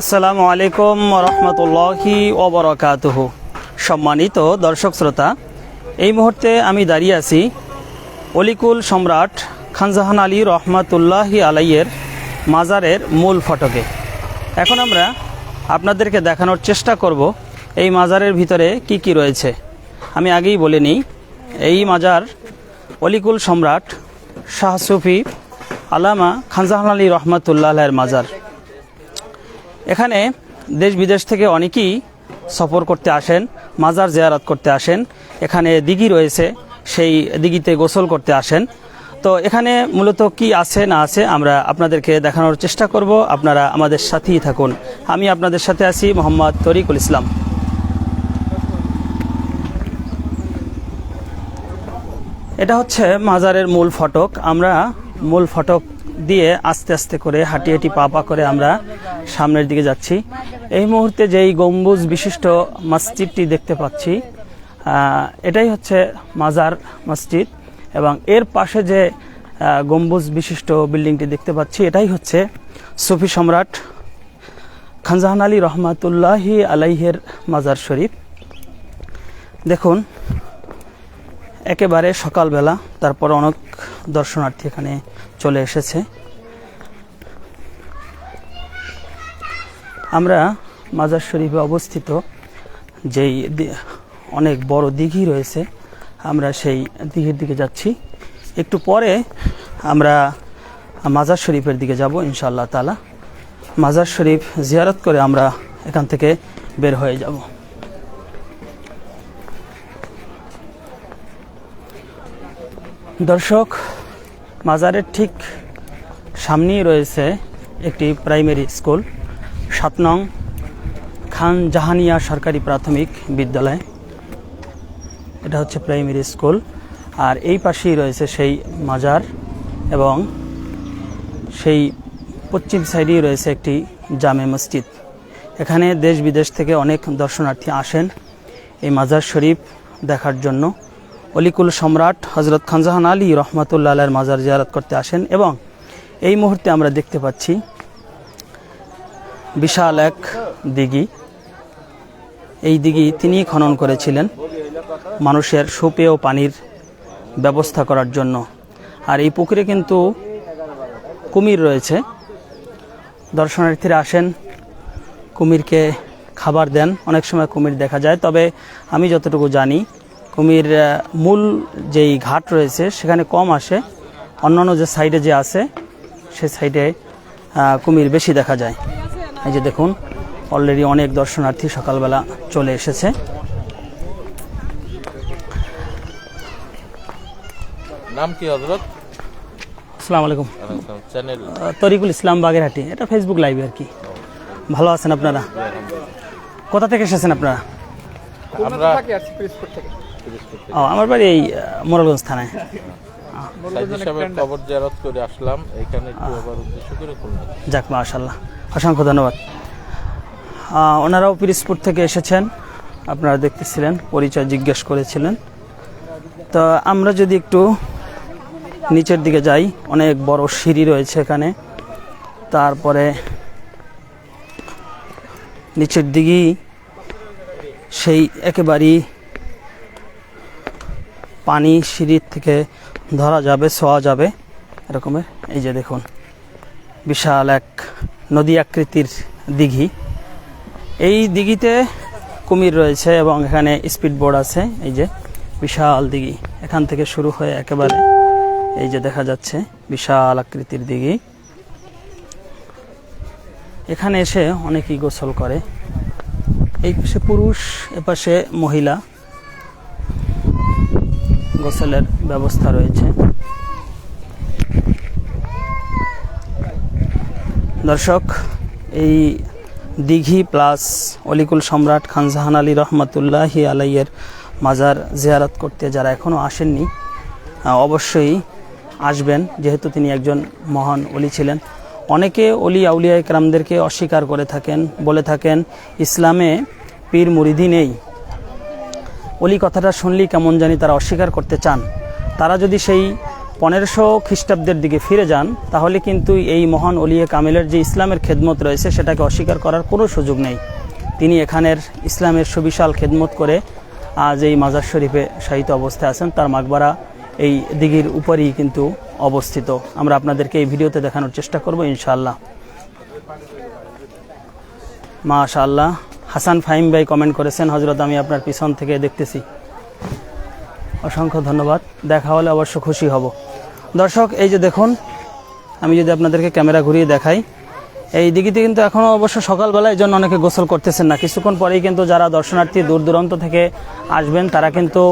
আসসালামু আলাইকুম রহমতুল্লাহি ওবরাকাতুহ সম্মানিত দর্শক শ্রোতা, এই মুহূর্তে আমি দাঁড়িয়ে আছি অলিকুল সম্রাট খানজাহান আলী রহমাতুল্লাহি আলাইয়ের মাজারের মূল ফটকে। এখন আমরা আপনাদেরকে দেখানোর চেষ্টা করব এই মাজারের ভিতরে কি কি রয়েছে। আমি আগেই বলে নিই, এই মাজার অলিকুল সম্রাট শাহ সুফি আলামা খানজাহান আলী রহমাতুল্লাহ আলাইয়ের মাজার। এখানে দেশ বিদেশ থেকে অনেকেই সফর করতে আসেন, মাজার জিয়ারত করতে আসেন। এখানে দিঘি রয়েছে, সেই দিঘিতে গোসল করতে আসেন। তো এখানে মূলত কি আছে না আছে আমরা আপনাদেরকে দেখানোর চেষ্টা করব। আপনারা আমাদের সাথেই থাকুন। আমি আপনাদের সাথে আছি মোহাম্মদ তরিকুল ইসলাম। এটা হচ্ছে মাজারের মূল ফটক। আমরা মূল ফটক দিয়ে আস্তে আস্তে করে হাঁটি হাঁটি পা পা করে আমরা সামনের দিকে যাচ্ছি। এই মুহূর্তে যেই গম্বুজ বিশিষ্ট মসজিদটি দেখতে পাচ্ছি এটাই হচ্ছে মাজার মসজিদ এবং এর পাশে যে গম্বুজ বিশিষ্ট বিল্ডিংটি দেখতে পাচ্ছি, এটাই হচ্ছে সুফি সম্রাট খানজাহান আলী রহমাতুল্লাহি আলাইহের মাজার শরীফ। দেখুন, একেবারে সকালবেলা, তারপর অনেক দর্শনার্থী এখানে চলে এসেছে। আমরা মাজার শরীফে অবস্থিত, যেই অনেক বড় দিঘি রয়েছে, আমরা সেই দিঘির দিকে যাচ্ছি। একটু পরে আমরা মাজার শরীফের দিকে যাব ইনশাআল্লাহ তালা মাজার শরীফ জিয়ারত করে আমরা এখান থেকে বের হয়ে যাব। দর্শক মাজারের ঠিক সামনেই রয়েছে একটি প্রাইমারি স্কুল, সাত নং খান জাহানিয়া সরকারি প্রাথমিক বিদ্যালয়। এটা হচ্ছে প্রাইমারি স্কুল আর এই পাশেই রয়েছে সেই মাজার এবং সেই পশ্চিম সাইডেই রয়েছে একটি জামে মসজিদ। এখানে দেশ বিদেশ থেকে অনেক দর্শনার্থী আসেন এই মাজার শরীফ দেখার জন্য। অলিকুল সম্রাট হজরত খানজাহান আলী রহমাতুল্লাহ আলাইয়ের মাজার জিয়ারত করতে আসেন এবং এই মুহূর্তে আমরা দেখতে পাচ্ছি বিশাল এক দিঘি। এই দিঘি তিনি খনন করেছিলেন মানুষের সুপেয় পানির ব্যবস্থা করার জন্য। আর এই পুকুরে কিন্তু কুমির রয়েছে। দর্শনার্থীরা আসেন, কুমিরকে খাবার দেন। অনেক সময় কুমির দেখা যায়, তবে আমি যতটুকু জানি কুমির মূল যেই ঘাট রয়েছে সেখানে কম আসে। অন্যান্য যে সাইডে যে আছে সে সাইডে কুমির বেশি দেখা যায়। এই যে দেখুন অলরেডি অনেক দর্শনার্থী সকালবেলা চলে এসেছে। নাম কি হজরত? আসসালামু আলাইকুম। চ্যানেল তরিকুল ইসলাম বাগেরহাটি এটা ফেসবুক লাইভে আর কি। ভালো আছেন আপনারা? কোথা থেকে এসেছেন আপনারা? আমরা ও আমার বাড়ি এই মোরালগঞ্জ থানায়। খবর জিয়ারত করে আসলাম এখানে একটু আবার উদ্দেশ্য করে খুললাম যাক মাশাল্লাহ অসংখ্য ধন্যবাদ। ওনারাও পিরিসপুর থেকে এসেছেন আপনারা দেখতেছিলেন পরিচয় জিজ্ঞেস করেছিলেন। তো আমরা যদি একটু নিচের দিকে যাই অনেক বড় সিঁড়ি রয়েছে এখানে। তারপরে নিচের দিকেই সেই একেবারেই পানি সিঁড়ির থেকে ধরা যাবে, ছোঁয়া যাবে এরকমের। এই যে দেখুন, বিশাল এক নদী আকৃতির দিঘি। এই দিঘিতে কুমির রয়েছে এবং এখানে স্পিড বোর্ড আছে। এই যে বিশাল দিঘি, এখান থেকে শুরু হয়ে একেবারে এই যে দেখা যাচ্ছে, বিশাল আকৃতির দিঘি। এখানে এসে অনেকেই গোসল করে। এই পাশে পুরুষ, এপাশে মহিলা। গোসলের ব্যবস্থা রয়েছে। দর্শক, এই দিঘি প্লাস অলিকুল সম্রাট খান খানজাহান আলী রহমতুল্লাহি আলাইয়ের মাজার জিয়ারত করতে যারা এখনও আসেননি অবশ্যই আসবেন, যেহেতু তিনি একজন মহান অলি ছিলেন। অনেকে অলি আউলিয়া ইকরামদেরকে অস্বীকার করে থাকেন, বলে থাকেন, ইসলামে পীর মুরিদি নেই। অলি কথাটা শুনলেই কেমন জানি তারা অস্বীকার করতে চান। তারা যদি সেই পনেরোশো খ্রিস্টাব্দের দিকে ফিরে যান, তাহলে কিন্তু এই মহান অলিয়ে কামেলের যে ইসলামের খেদমত রয়েছে, সেটাকে অস্বীকার করার কোনো সুযোগ নেই। তিনি এখানের ইসলামের সুবিশাল খেদমত করে আজ এই মাজার শরীফে শায়িত অবস্থায় আছেন। তার মাকবারা এই দিঘির উপরেই কিন্তু অবস্থিত। আমরা আপনাদেরকে এই ভিডিওতে দেখানোর চেষ্টা করব, ইনশাআল্লাহ। মাশাআল্লাহ। হাসান ফাহিম ভাই কমেন্ট করেছেন হজরত আমি আপনার পিছন থেকে দেখতেছি। অসংখ্য ধন্যবাদ। দেখা হলে অবশ্য খুশি হব। দর্শক, এই যে দেখুন, আমি যদি আপনাদেরকে ক্যামেরা ঘুরিয়ে দেখাই, এই দিঘিতে কিন্তু এখনও অবশ্য সকালবেলা এই জন্য অনেকে গোসল করতেছেন না। কিছুক্ষণ পরেই কিন্তু যারা দর্শনার্থী দূর দূরান্ত থেকে আসবেন, তারা কিন্তু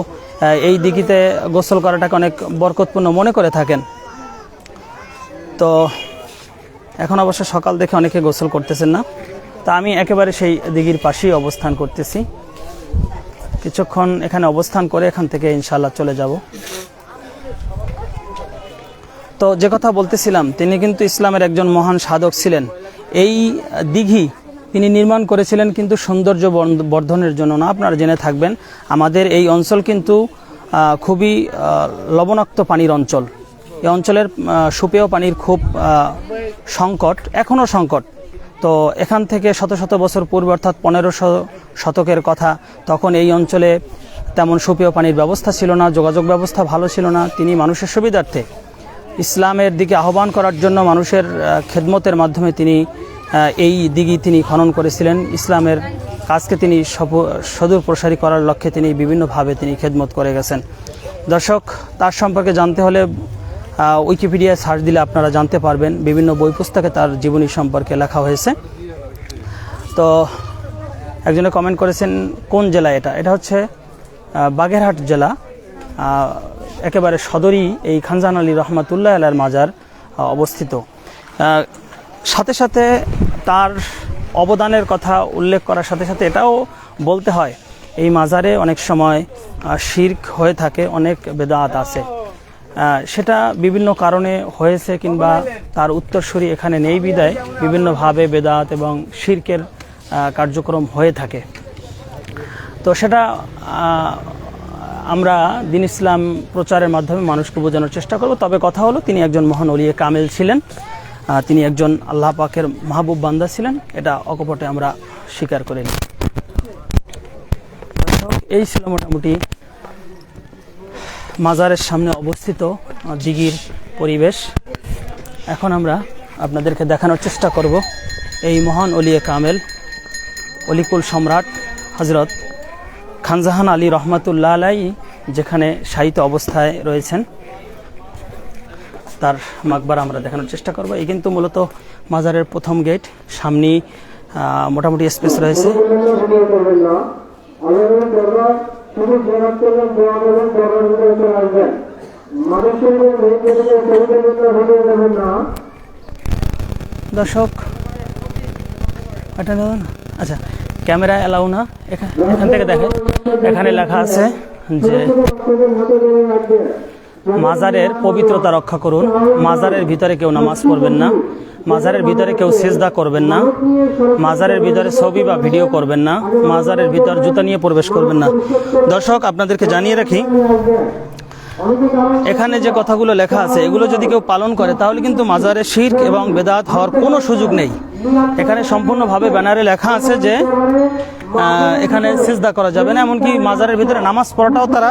এই দিঘিতে গোসল করাটাকে অনেক বরকতপূর্ণ মনে করে থাকেন। তো, এখন অবশ্য সকাল দেখে অনেকে গোসল করতেছেন না। তা আমি একেবারে সেই দিঘির পাশেই অবস্থান করতেছি। কিছুক্ষণ এখানে অবস্থান করে এখান থেকে ইনশাল্লাহ চলে যাব। তো যে কথা বলতেছিলাম, তিনি কিন্তু ইসলামের একজন মহান সাধক ছিলেন। এই দিঘি তিনি নির্মাণ করেছিলেন কিন্তু সৌন্দর্য বর্ধ- বর্ধনের জন্য না, আপনারা জেনে থাকবেন। আমাদের এই অঞ্চল কিন্তু খুবই লবণাক্ত পানির অঞ্চল। এই অঞ্চলের সুপেয় পানির খুব সংকট, এখনও সংকট। তো এখান থেকে শত শত বছর পূর্বে, অর্থাৎ পনেরোশো শতকের কথা, তখন এই অঞ্চলে তেমন সুপেয় পানির ব্যবস্থা ছিল না, যোগাযোগ ব্যবস্থা ভালো ছিল না, তিনি মানুষের সুবিধার্থে ইসলামের দিকে আহ্বান করার জন্য মানুষের খেদমতের মাধ্যমে তিনি এই দিঘি তিনি খনন করেছিলেন। ইসলামের কাজকে তিনি সদূর প্রসারী করার লক্ষ্যে তিনি বিভিন্নভাবে তিনি খেদমত করে গেছেন। দর্শক, তার সম্পর্কে জানতে হলে উইকিপিডিয়ায় সার্চ দিলে আপনারা জানতে পারবেন বিভিন্ন বই পুস্তকে তার জীবনী সম্পর্কে লেখা হয়েছে। তো একজনে কমেন্ট করেছেন, কোন জেলা এটা? এটা হচ্ছে বাগেরহাট জেলা। একেবারে সদরই এই খানজান আলী রহমাতুল্লাহ আলার মাজার অবস্থিত। সাথে সাথে তার অবদানের কথা উল্লেখ করার সাথে সাথে এটাও বলতে হয়, এই মাজারে অনেক সময় শির্ক হয়ে থাকে, অনেক বেদাত আছে। সেটা বিভিন্ন কারণে হয়েছে কিংবা তার উত্তরসূরি এখানে নেই বিদায়। বিভিন্নভাবে বেদাত এবং শির্কের কার্যক্রম হয়ে থাকে। তো সেটা আমরা দিন ইসলাম প্রচারের মাধ্যমে মানুষকে বোঝানোর চেষ্টা করব। তবে কথা হলো, তিনি একজন মহান অলিয়ে কামেল ছিলেন। তিনি একজন আল্লাহ পাকের মাহবুব বান্দা ছিলেন। এটা অকপটে আমরা স্বীকার করে নিই এই ছিল মোটামুটি মাজারের সামনে অবস্থিত দিঘির পরিবেশ। এখন আমরা আপনাদেরকে দেখানোর চেষ্টা করব এই মহান অলিয়ে কামেল, অলিকুল সম্রাট হজরত খানজাহান আলী রহমাতুল্লাহ আলাই যেখানে সাহিত্য অবস্থায় রয়েছেন। তার মাকবার আমরা দেখানোর চেষ্টা করব। এই কিন্তু মূলত মাজারের প্রথম গেট, সামনেই মোটামুটি স্পেস রয়েছে। শুধু দোয়া ভিতরে চলে আসবেন মানুষের মেয়েদের না। দর্শক আচ্ছা ক্যামেরা এলাও না। এখান এখান থেকে দেখেন এখানে লেখা আছে যে মাজারের পবিত্রতা রক্ষা করুন। মাজারের ভিতরে কেউ নামাজ পড়বেন না। মাজারের ভিতরে কেউ সেজদা করবেন না। মাজারের ভিতরে ছবি বা ভিডিও করবেন না। মাজারের ভিতর জুতা নিয়ে প্রবেশ করবেন না। দর্শক, আপনাদেরকে জানিয়ে রাখি, এখানে যে কথাগুলো লেখা আছে, এগুলো যদি কেউ পালন করে, তাহলে কিন্তু মাজারে শির্ক এবং বেদাত হওয়ার কোনো সুযোগ নেই। এখানে সম্পূর্ণভাবে ব্যানারে লেখা আছে যে এখানে সিজদা করা যাবে না এমনকি মাজারের ভিতরে নামাজ পড়াটাও তারা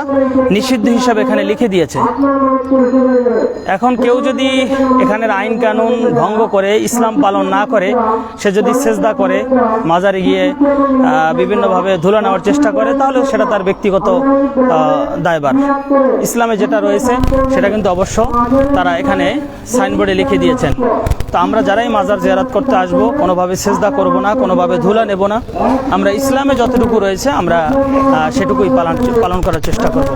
নিষিদ্ধ হিসাবে এখানে লিখে দিয়েছে এখন কেউ যদি এখানের আইন কানুন ভঙ্গ করে ইসলাম পালন না করে সে যদি সেজদা করে মাজারে গিয়ে বিভিন্নভাবে ধুলো নেওয়ার চেষ্টা করে তাহলে সেটা তার ব্যক্তিগত আহ, দায়ভার ইসলামে যেটা রয়েছে সেটা কিন্তু অবশ্য তারা এখানে সাইনবোর্ডে লিখে দিয়েছেন তো আমরা যারাই মাজার জিয়ারাত করতে আসব কোনোভাবে সেজদা করব না কোনোভাবে ধুলা নেব না আমরা ইসলামে যতটুকু রয়েছে, আমরা সেটুকুই পালন পালন করার চেষ্টা করব।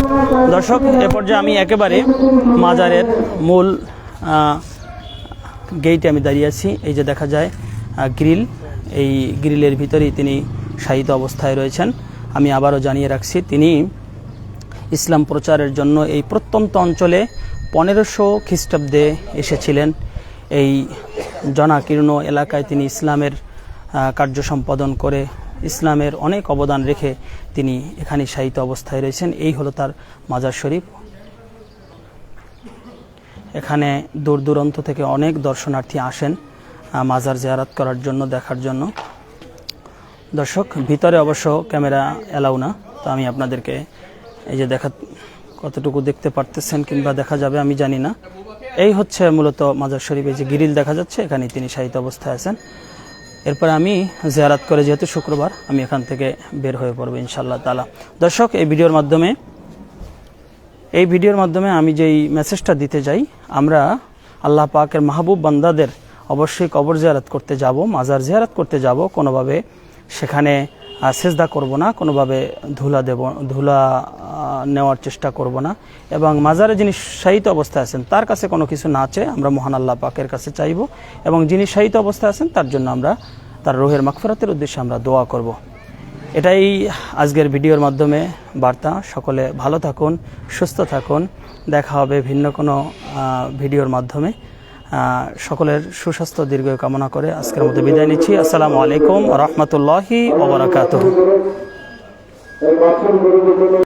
দর্শক, এ পর্যায়ে আমি একেবারে মাজারের মূল গেইটে আমি দাঁড়িয়ে আছি। এই যে দেখা যায় গ্রিল এই গ্রিলের ভিতরেই তিনি শায়িত অবস্থায় রয়েছেন। আমি আবারও জানিয়ে রাখছি, তিনি ইসলাম প্রচারের জন্য এই প্রত্যন্ত অঞ্চলে পনেরোশো খ্রিস্টাব্দে এসেছিলেন। এই জনাকীর্ণ এলাকায় তিনি ইসলামের কার্য সম্পাদন করে ইসলামের অনেক অবদান রেখে তিনি এখানে শায়িত অবস্থায় রয়েছেন। এই হলো তার মাজার শরীফ। এখানে দূর দূরান্ত থেকে অনেক দর্শনার্থী আসেন মাজার জিয়ারাত করার জন্য, দেখার জন্য। দর্শক, ভিতরে অবশ্য ক্যামেরা এলাও না, তো আমি আপনাদেরকে এই যে দেখা, কতটুকু দেখতে পারতেছেন কিংবা দেখা যাবে, আমি জানি না। এই হচ্ছে মূলত মাজার শরীফে যে গিরিল দেখা যাচ্ছে এখানে তিনি শায়িত অবস্থায় আছেন। এরপর আমি জেয়ারাত করে, যেহেতু শুক্রবার, আমি এখান থেকে বের হয়ে পড়ব ইনশাল্লাহ তালা দর্শক, এই ভিডিওর মাধ্যমে, এই ভিডিওর মাধ্যমে আমি যেই মেসেজটা দিতে যাই, আমরা আল্লাহ পাকের মাহবুব বান্দাদের অবশ্যই কবর জেয়ারাত করতে যাব, মাজার জেয়ারাত করতে যাব। কোনোভাবে সেখানে সেজদা করব না, কোনোভাবে ধুলা দেব, ধুলা নেওয়ার চেষ্টা করব না। এবং মাজারে যিনি শায়িত অবস্থায় আছেন, তার কাছে কোনো কিছু না চেয়ে আমরা মহান আল্লাহ পাকের কাছে চাইব। এবং যিনি শায়িত অবস্থায় আছেন, তার জন্য আমরা, তার রোহের মাগফিরাতের উদ্দেশ্যে আমরা দোয়া করব। এটাই আজকের ভিডিওর মাধ্যমে বার্তা। সকলে ভালো থাকুন, সুস্থ থাকুন। দেখা হবে ভিন্ন কোনো ভিডিওর মাধ্যমে। সকলের সুস্বাস্থ্য দীর্ঘ কামনা করে আজকের মতো বিদায় নিচ্ছি। আসসালামু আলাইকুম রহমতুল্লাহি ওবরাকাতুহ